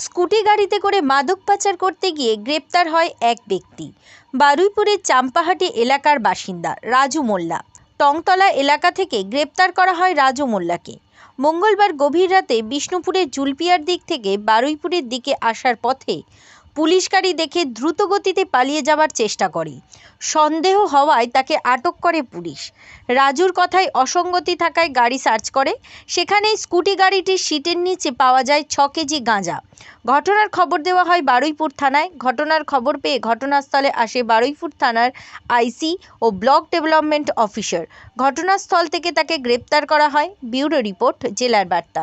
Scooty গাড়িতে করে মাদক পাচার করতে গিয়ে গ্রেপ্তার হয় এক ব্যক্তি। বারুইপুরের চাম্পাহাটি এলাকার বাসিন্দা রাজু মোল্লা। টংতলা এলাকা থেকে গ্রেপ্তার করা হয় রাজু মোল্লাকে। মঙ্গলবার গভীর রাতে বিষ্ণুপুরের জুলপিয়ার দিক থেকে বারুইপুরের দিকে আসার পথে পুলিশ গাড়ি দেখে দ্রুত গতিতে পালিয়ে যাওয়ার চেষ্টা করে। সন্দেহ হওয়ায় তাকে আটক করে পুলিশ। রাজুর কথায় অসঙ্গতি থাকায় গাড়ি সার্চ করে। সেখানেই স্কুটি গাড়িটির সিটের নিচে পাওয়া যায় ছ কেজি গাঁজা। ঘটনার খবর দেওয়া হয় বারুইপুর থানায়। ঘটনার খবর পেয়ে ঘটনাস্থলে আসে বারুইপুর থানার আইসি ও ব্লক ডেভেলপমেন্ট অফিসার। ঘটনাস্থল থেকে তাকে গ্রেপ্তার করা হয়। ব্যুরো রিপোর্ট, জেলার বার্তা।